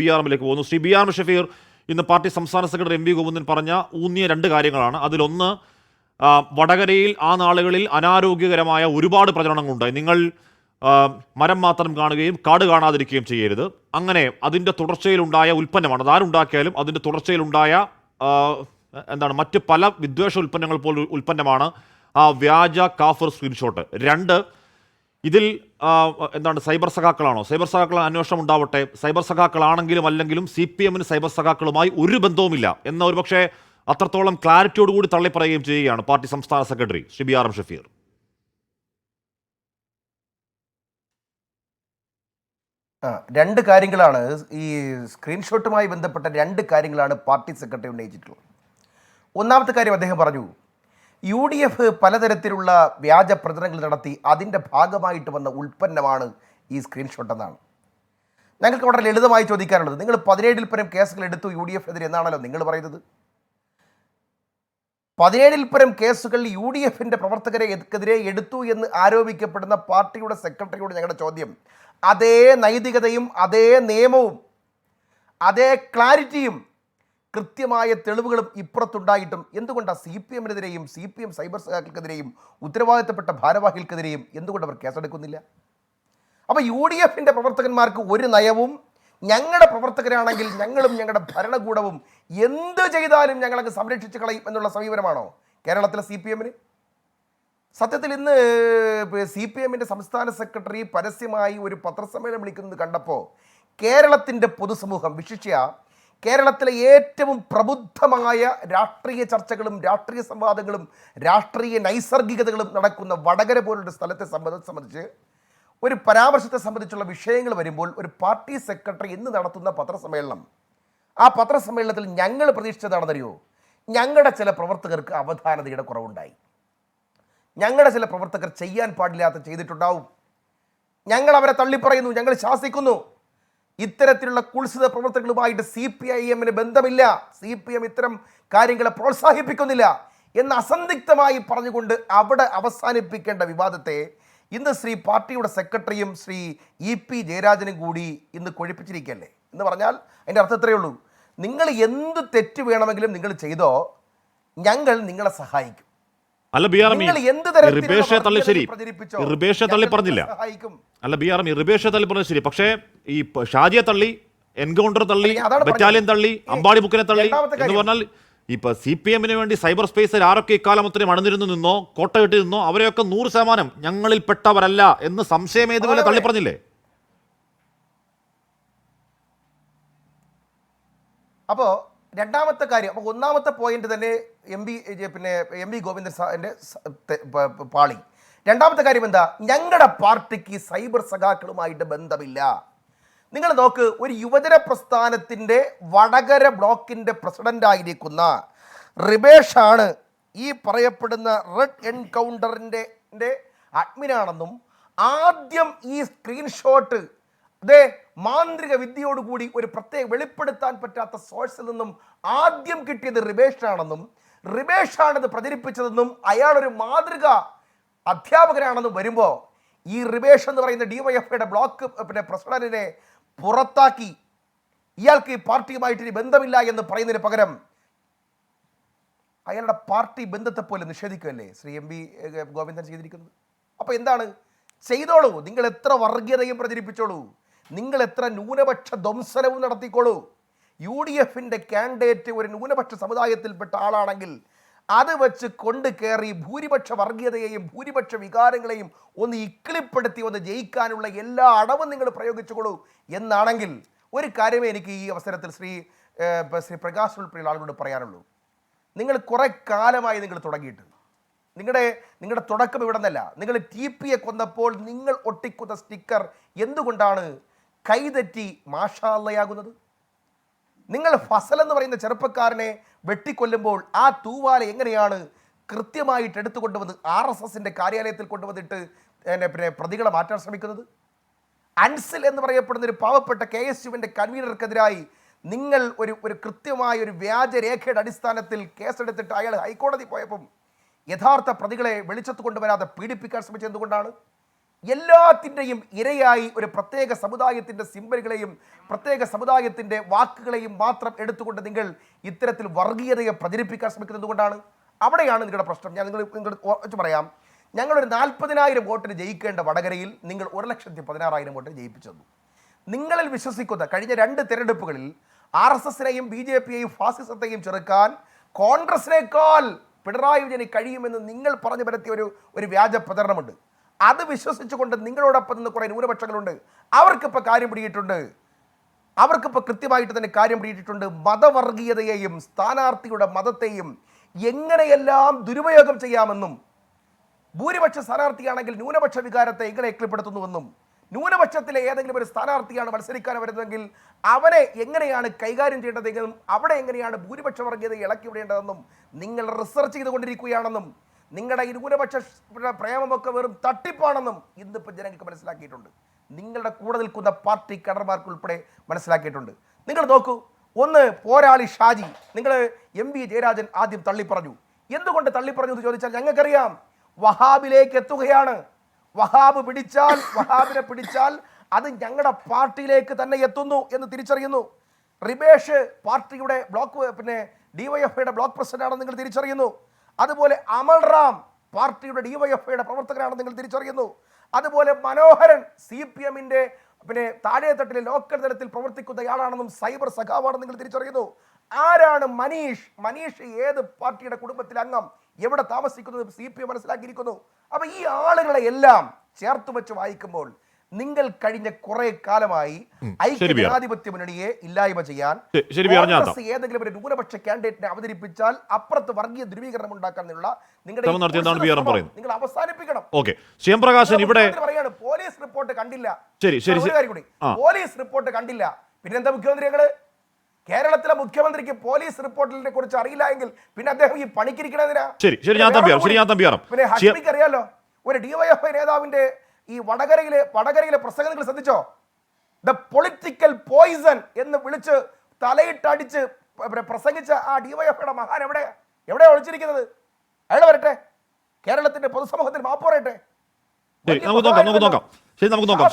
B R എമ്മിലേക്ക് പോകുന്നു. Shri B R Shafeer ഇന്ന് party സംസ്ഥാന സെക്രട്ടറി എം വി ഗോവിന്ദൻ പറഞ്ഞ ഊന്നിയ രണ്ട് കാര്യങ്ങളാണ്. അതിലൊന്ന് വടകരയിൽ ആ നാളുകളിൽ അനാരോഗ്യകരമായ ഒരുപാട് പ്രചരണങ്ങളുണ്ടായി നിങ്ങൾ മരം മാത്രം കാണുകയും കാട് കാണാതിരിക്കുകയും ചെയ്യരുത്. അങ്ങനെ അതിന്റെ തുടർച്ചയിലുണ്ടായ ഉൽപ്പന്നമാണ്. അതാരുണ്ടാക്കിയാലും അതിന്റെ തുടർച്ചയിലുണ്ടായ എന്താണ് മറ്റ് പല വിദ്വേഷ ഉൽപ്പന്നങ്ങൾ പോലും ഉൽപ്പന്നമാണ് ആ വ്യാജ കാഫർ സ്ക്രീൻഷോട്ട്. രണ്ട് ഇതിൽ എന്താണ് സൈബർ സഖാക്കളാണോ? സൈബർ സഖാക്കൾ അന്വേഷണം ഉണ്ടാവട്ടെ. സൈബർ സഖാക്കളാണെങ്കിലും അല്ലെങ്കിലും സി പി എമ്മിന് സൈബർ സഖാക്കളുമായി ഒരു ബന്ധവുമില്ല എന്ന ഒരു പക്ഷേ അത്രത്തോളം ക്ലാരിറ്റിയോടുകൂടി തള്ളിപ്പറയുകയും ചെയ്യുകയാണ് പാർട്ടി സംസ്ഥാന secretary Shri B R M Shafeer. രണ്ട് കാര്യങ്ങളാണ്. ഈ സ്ക്രീൻഷോട്ടുമായി ബന്ധപ്പെട്ട രണ്ട് കാര്യങ്ങളാണ് പാർട്ടി സെക്രട്ടറി ഉന്നയിച്ചിട്ടുള്ളത്. ഒന്നാമത്തെ കാര്യം അദ്ദേഹം പറഞ്ഞു യു ഡി എഫ് പലതരത്തിലുള്ള വ്യാജ പ്രചരണങ്ങൾ നടത്തി അതിന്റെ ഭാഗമായിട്ട് വന്ന ഉൽപ്പന്നമാണ് ഈ സ്ക്രീൻഷോട്ട് എന്നാണ്. ഞങ്ങൾക്ക് വളരെ ലളിതമായി ചോദിക്കാനുള്ളത് നിങ്ങൾ പതിനേഴിൽ പരം കേസുകൾ എടുത്തു യു ഡി എഫ് എതിരെ എന്നാണല്ലോ നിങ്ങൾ പറയുന്നത്? പതിനേഴിൽ പരം കേസുകൾ യു ഡി എഫിന്റെ പ്രവർത്തകരെ എതിരെ എടുത്തു എന്ന് ആരോപിക്കപ്പെടുന്ന പാർട്ടിയുടെ സെക്രട്ടറിയോട് ഞങ്ങളുടെ ചോദ്യം അതേ നൈതികതയും അതേ നിയമവും അതേ ക്ലാരിറ്റിയും കൃത്യമായ തെളിവുകളും ഇപ്പുറത്തുണ്ടായിട്ടും എന്തുകൊണ്ടാണ് സി പി എമ്മിനെതിരെയും സി പി എം സൈബർ സഖാക്കൾക്കെതിരെയും ഉത്തരവാദിത്തപ്പെട്ട ഭാരവാഹികൾക്കെതിരെയും എന്തുകൊണ്ട് അവർ കേസെടുക്കുന്നില്ല? അപ്പോൾ യു ഡി എഫിന്റെ പ്രവർത്തകന്മാർക്ക് ഒരു നയവും ഞങ്ങളുടെ പ്രവർത്തകരാണെങ്കിൽ ഞങ്ങളും ഞങ്ങളുടെ ഭരണകൂടവും എന്ത് ചെയ്താലും ഞങ്ങളങ്ങ് സംരക്ഷിച്ച് കളയും എന്നുള്ള സമീപനമാണോ കേരളത്തിലെ സി പി എമ്മിന്? സത്യത്തിൽ ഇന്ന് സി പി എമ്മിന്റെ സംസ്ഥാന സെക്രട്ടറി പരസ്യമായി ഒരു പത്രസമ്മേളനം വിളിക്കുന്നത് കണ്ടപ്പോൾ കേരളത്തിന്റെ പൊതുസമൂഹം വിശിഷ്യ കേരളത്തിലെ ഏറ്റവും പ്രബുദ്ധമായ രാഷ്ട്രീയ ചർച്ചകളും രാഷ്ട്രീയ സംവാദങ്ങളും രാഷ്ട്രീയ നൈസർഗികതകളും നടക്കുന്ന വടകര പോലുള്ള സ്ഥലത്തെ സംബന്ധ സംബന്ധിച്ച് ഒരു പരാമർശത്തെ സംബന്ധിച്ചുള്ള വിഷയങ്ങൾ വരുമ്പോൾ ഒരു പാർട്ടി സെക്രട്ടറി ഇന്ന് നടത്തുന്ന പത്രസമ്മേളനം. ആ പത്രസമ്മേളനത്തിൽ ഞങ്ങൾ പ്രതീക്ഷിച്ചതാണെന്നറിയോ? ഞങ്ങളുടെ ചില പ്രവർത്തകർക്ക് അവധാനതയുടെ കുറവുണ്ടായി. ഞങ്ങളുടെ ചില പ്രവർത്തകർ ചെയ്യാൻ പാടില്ലാത്ത ചെയ്തിട്ടുണ്ടാവും. ഞങ്ങൾ അവരെ തള്ളിപ്പറയുന്നു ഞങ്ങൾ ശാസിക്കുന്നു. ഇത്തരത്തിലുള്ള കുൽസിത പ്രവർത്തനങ്ങളുമായിട്ട് സി പി ഐ എമ്മിന് ബന്ധമില്ല. സി പി എം ഇത്തരം കാര്യങ്ങളെ പ്രോത്സാഹിപ്പിക്കുന്നില്ല എന്ന് അസന്ധിഗ്ധമായി പറഞ്ഞുകൊണ്ട് അവിടെ അവസാനിപ്പിക്കേണ്ട വിവാദത്തെ ഇന്ന് ശ്രീ പാർട്ടിയുടെ സെക്രട്ടറിയും ശ്രീ ഇ പി ജയരാജനും കൂടി ഇന്ന് കൊഴിപ്പിച്ചിരിക്കുകയല്ലേ? എന്ന് പറഞ്ഞാൽ അതിന്റെ അർത്ഥം ഇത്രയേ ഉള്ളൂ. നിങ്ങൾ എന്ത് തെറ്റ് വേണമെങ്കിലും നിങ്ങൾ ചെയ്തോ ഞങ്ങൾ നിങ്ങളെ സഹായിക്കും. അല്ല ബി ആർ റിബേഷെ തള്ളി ശരി. റിബേഷെ തള്ളി പറഞ്ഞില്ല. അല്ല ബി ആർ എം റിബേഷെ തള്ളി പറഞ്ഞത് ശരി. പക്ഷേ ഈ ഷാജിയെ തള്ളി എൻകൗണ്ടർ തള്ളി ബറ്റാലിയൻ തള്ളി അമ്പാടി ബുക്കിനെ തള്ളി എന്ന് പറഞ്ഞാൽ ഇപ്പൊ സി പി എമ്മിന് വേണ്ടി സൈബർ സ്പേസിൽ ആരൊക്കെ ഇക്കാലമത്രയും അണിനിരുന്നു നിന്നോ കോട്ടയിട്ട് നിന്നോ അവരെയൊക്കെ നൂറ് ശതമാനം ഞങ്ങളിൽ പെട്ടവരല്ല എന്ന് സംശയം ഏതുപോലെ തള്ളി പറഞ്ഞില്ലേ? അപ്പോൾ രണ്ടാമത്തെ കാര്യം അപ്പോൾ ഒന്നാമത്തെ പോയിന്റ് തന്നെ എം ബി പിന്നെ എം ബി ഗോവിന്ദൻ സാറിന്റെ പാളി. രണ്ടാമത്തെ കാര്യം എന്താ? ഞങ്ങളുടെ പാർട്ടിക്ക് സൈബർ സഖാക്കളുമായിട്ട് ബന്ധമില്ല. നിങ്ങൾ നോക്ക് ഒരു യുവജന പ്രസ്ഥാനത്തിന്റെ വടകര ബ്ലോക്കിന്റെ പ്രസിഡന്റായിരിക്കുന്ന റിബേഷാണ് ഈ പറയപ്പെടുന്ന റെഡ് എൻകൗണ്ടറിന്റെ അഡ്മിനാണെന്നും ആദ്യം ഈ സ്ക്രീൻഷോട്ട് അതേ മാന്ത്രിക വിദ്യയോടുകൂടി ഒരു പ്രത്യേക വെളിപ്പെടുത്താൻ പറ്റാത്ത സോഴ്സിൽ നിന്നും ആദ്യം കിട്ടിയത് റിബേഷാണെന്നും റിബേഷാണിത് പ്രചരിപ്പിച്ചതെന്നും അയാളൊരു മാതൃക അധ്യാപകനാണെന്നും വരുമ്പോൾ ഈ റിബേഷ് എന്ന് പറയുന്ന ഡിവൈഎഫ്ഐയുടെ ബ്ലോക്ക് പിന്നെ പ്രസിഡന്റിനെ പുറത്താക്കി. ഇയാൾക്ക് ഈ പാർട്ടിയുമായിട്ട് ഇനി ബന്ധമില്ല എന്ന് പറയുന്നതിന് പകരം അയാളുടെ പാർട്ടി ബന്ധത്തെ പോലെ നിഷേധിക്കുകയല്ലേ? ശ്രീ എം വി ഗോവിന്ദൻ ചെയ്തിരിക്കുന്നത്. അപ്പോൾ എന്താണ്? ചെയ്തോളൂ. നിങ്ങൾ എത്ര വർഗീയതയും പ്രചരിപ്പിച്ചോളൂ. നിങ്ങൾ എത്ര ന്യൂനപക്ഷ ധ്വംസനവും നടത്തിക്കോളൂ. യു ഡി എഫിന്റെ കാൻഡിഡേറ്റ് ഒരു ന്യൂനപക്ഷ സമുദായത്തിൽപ്പെട്ട ആളാണെങ്കിൽ അത് വെച്ച് കൊണ്ട് കയറി ഭൂരിപക്ഷ വർഗീയതയെയും ഭൂരിപക്ഷ വികാരങ്ങളെയും ഒന്ന് ഇക്കിളിപ്പെടുത്തി ഒന്ന് ജയിക്കാനുള്ള എല്ലാ അടവും നിങ്ങൾ പ്രയോഗിച്ചുകൊള്ളൂ. എന്നാണെങ്കിൽ ഒരു കാര്യമേ എനിക്ക് ഈ അവസരത്തിൽ ശ്രീ ശ്രീ പ്രകാശ് ഉൾപ്പെടെയുള്ള ആളുകളോട് പറയാനുള്ളൂ. നിങ്ങൾ കുറെ കാലമായി നിങ്ങൾ തുടങ്ങിയിട്ട്. നിങ്ങളുടെ നിങ്ങളുടെ തുടക്കം ഇവിടെ നിന്നല്ല നിങ്ങൾ ടി പിയെ കൊന്നപ്പോൾ നിങ്ങൾ ഒട്ടിക്കുന്ന സ്റ്റിക്കർ എന്തുകൊണ്ടാണ് കൈതെറ്റി മാഷാല്ലയാകുന്നത് നിങ്ങൾ ഫസൽ എന്ന് പറയുന്ന ചെറുപ്പക്കാരനെ വെട്ടിക്കൊല്ലുമ്പോൾ ആ തൂവാല എങ്ങനെയാണ് കൃത്യമായിട്ട് എടുത്തു കൊണ്ടുവന്ന് ആർ എസ് എസിന്റെ കാര്യാലയത്തിൽ കൊണ്ടുവന്നിട്ട് പിന്നെ പ്രതികളെ മാറ്റാൻ ശ്രമിക്കുന്നത്? അൻസിൽ എന്ന് പറയപ്പെടുന്ന ഒരു പാവപ്പെട്ട കെ എസ് യുവിന്റെ കൺവീനർക്കെതിരായി നിങ്ങൾ ഒരു ഒരു കൃത്യമായ ഒരു വ്യാജരേഖയുടെ അടിസ്ഥാനത്തിൽ കേസെടുത്തിട്ട് അയാൾ ഹൈക്കോടതി പോയപ്പം യഥാർത്ഥ പ്രതികളെ വെളിച്ചത്ത് കൊണ്ടുവരാതെ പീഡിപ്പിക്കാൻ ശ്രമിച്ചത് എന്തുകൊണ്ടാണ്? എല്ലാത്തിന്റെയും ഇരയായി ഒരു പ്രത്യേക സമുദായത്തിന്റെ സിമ്പലുകളെയും പ്രത്യേക സമുദായത്തിന്റെ വാക്കുകളെയും മാത്രം എടുത്തുകൊണ്ട് നിങ്ങൾ ഇത്തരത്തിൽ വർഗീയതയെ പ്രചരിപ്പിക്കാൻ ശ്രമിക്കുന്നത് കൊണ്ടാണ്? അവിടെയാണ് നിങ്ങളുടെ പ്രശ്നം. ഞാൻ നിങ്ങൾ വെച്ച് പറയാം. ഞങ്ങളൊരു നാൽപ്പതിനായിരം വോട്ടിന് ജയിക്കേണ്ട വടകരയിൽ നിങ്ങൾ ഒരു ലക്ഷത്തി പതിനാറായിരം വോട്ടിന് ജയിപ്പിച്ചു നിങ്ങളിൽ വിശ്വസിക്കുന്ന കഴിഞ്ഞ രണ്ട് തിരഞ്ഞെടുപ്പുകളിൽ ആർ എസ് എസിനെയും ബി ജെ പിയെയും ഫാസിസത്തെയും ചെറുക്കാൻ കോൺഗ്രസിനേക്കാൾ പിണറായി വിജയന് കഴിയുമെന്ന് നിങ്ങൾ പറഞ്ഞു പരത്തിയ ഒരു ഒരു വ്യാജ പ്രചരണമുണ്ട്. അത് വിശ്വസിച്ചുകൊണ്ട് നിങ്ങളോടൊപ്പം നിന്ന് കുറേ ന്യൂനപക്ഷങ്ങളുണ്ട്. അവർക്കിപ്പോൾ കാര്യം പിടിയിട്ടുണ്ട്. അവർക്കിപ്പോൾ കൃത്യമായിട്ട് തന്നെ കാര്യം പിടിയിട്ടിട്ടുണ്ട്. മതവർഗീയതയെയും സ്ഥാനാർത്ഥിയുടെ മതത്തെയും എങ്ങനെയെല്ലാം ദുരുപയോഗം ചെയ്യാമെന്നും ഭൂരിപക്ഷ സ്ഥാനാർത്ഥിയാണെങ്കിൽ ന്യൂനപക്ഷ വികാരത്തെ എങ്ങനെ എക്ലിപ്പെടുത്തുന്നുവെന്നും ന്യൂനപക്ഷത്തിലെ ഏതെങ്കിലും ഒരു സ്ഥാനാർത്ഥിയാണ് മത്സരിക്കാൻ വരുന്നതെങ്കിൽ അവനെ എങ്ങനെയാണ് കൈകാര്യം ചെയ്യേണ്ടതെങ്കിലും അവിടെ എങ്ങനെയാണ് ഭൂരിപക്ഷ വർഗീയത ഇളക്കി വിടേണ്ടതെന്നും നിങ്ങൾ റിസർച്ച് ചെയ്തുകൊണ്ടിരിക്കുകയാണെന്നും നിങ്ങളുടെ ന്യൂനപക്ഷ പ്രേമമൊക്കെ വെറും തട്ടിപ്പാണെന്നും ഇന്നിപ്പോൾ ജനങ്ങൾക്ക് മനസ്സിലാക്കിയിട്ടുണ്ട്. നിങ്ങളുടെ കൂടെ നിൽക്കുന്ന പാർട്ടി കടർമാർക്ക് ഉൾപ്പെടെ മനസ്സിലാക്കിയിട്ടുണ്ട്. നിങ്ങൾ നോക്കൂ ഒന്ന് പോരാളി ഷാജി നിങ്ങൾ എം വി ജയരാജൻ ആദ്യം തള്ളിപ്പറഞ്ഞു. എന്തുകൊണ്ട് തള്ളിപ്പറഞ്ഞു എന്ന് ചോദിച്ചാൽ ഞങ്ങൾക്കറിയാം വഹാബിലേക്ക് എത്തുകയാണ്. വഹാബ് പിടിച്ചാൽ വഹാബിനെ പിടിച്ചാൽ അത് ഞങ്ങളുടെ പാർട്ടിയിലേക്ക് തന്നെ എത്തുന്നു എന്ന് തിരിച്ചറിയുന്നു. റിബേഷ് പാർട്ടിയുടെ ബ്ലോക്ക് പിന്നെ ഡിവൈഎഫ്ഐയുടെ ബ്ലോക്ക് പ്രസിഡന്റാണെന്ന് നിങ്ങൾ തിരിച്ചറിയുന്നു. അതുപോലെ അമൽ റാം പാർട്ടിയുടെ ഡിവൈഎഫ്ഐയുടെ പ്രവർത്തകനാണെന്ന് നിങ്ങൾ തിരിച്ചറിയുന്നു. അതുപോലെ മനോഹരൻ സി പി എമ്മിന്റെ പിന്നെ താഴെത്തട്ടിലെ ലോക്കൽ തലത്തിൽ പ്രവർത്തിക്കുന്നയാളാണെന്നും സൈബർ സഖാവാണെന്ന് നിങ്ങൾ തിരിച്ചറിയുന്നു. ആരാണ് മനീഷ്? മനീഷ് ഏത് പാർട്ടിയുടെ കുടുംബത്തിലെ അംഗം? എവിടെ താമസിക്കുന്നത് സി പി എം മനസ്സിലാക്കിയിരിക്കുന്നു. അപ്പൊ ഈ ആളുകളെ എല്ലാം ചേർത്ത് വെച്ച് വായിക്കുമ്പോൾ നിങ്ങൾ കഴിഞ്ഞ കുറെ കാലമായി ഐക്യ ശരി, ജനാധിപത്യ മുന്നണിയെ ഇല്ലായ്മ ചെയ്യാൻ കോൺഗ്രസ് ഏതെങ്കിലും ഒരു ന്യൂനപക്ഷ കാൻഡിഡേറ്റിനെ അവതരിപ്പിച്ചാൽ അപ്പുറത്ത് വർഗീയ ധ്രുവീകരണം ഉണ്ടാക്കാനുള്ള നിങ്ങളുടെ നിങ്ങൾ അവസാനിപ്പിക്കണം. ഓക്കെ. ശ്യാംപ്രകാശൻ ഇവിടെ പറയാണ് പോലീസ് റിപ്പോർട്ട് കണ്ടില്ല. ശരി, ശരി, കൂടി. പോലീസ് റിപ്പോർട്ട് കണ്ടില്ല. പിന്നെന്താ മുഖ്യമന്ത്രി ഞങ്ങൾ? കേരളത്തിലെ മുഖ്യമന്ത്രിക്ക് പോലീസ് റിപ്പോർട്ടിനെ കുറിച്ച് അറിയില്ല എങ്കിൽ പിന്നെ അദ്ദേഹം ഈ പണിക്കിരിക്കണതിനാ ശരി, ശരി, ഞാൻ തമ്പിയാറും, ശരി, ഞാൻ തമ്പിയാറും. പിന്നെ ഹഷ്മിക്ക് അറിയാലോ? ഒരു ഡിവൈഎഫ്ഐ നേതാവിന്റെ ഈ വടകരയിലെ വടകരയിലെ പ്രസംഗം നിങ്ങൾ ശ്രദ്ധിച്ചോ? ദ പൊളിറ്റിക്കൽ പോയിസൺ എന്ന് വിളിച്ച് തലയിട്ടടിച്ച് പ്ര- പ്രസംഗിച്ച ആ ഡിവൈഎഫ്ഐയുടെ മഹാൻ എവിടെ? എവിടെ ഒളിച്ചിരിക്കുന്നത്? അയാൾ വരട്ടെ. കേരളത്തിന്റെ പൊതുസമൂഹത്തിന് മാപ്പ് പറയട്ടെ. നമുക്ക് നോക്കാം നമുക്ക് നോക്കാം. ശരി നമുക്ക് നോക്കാം.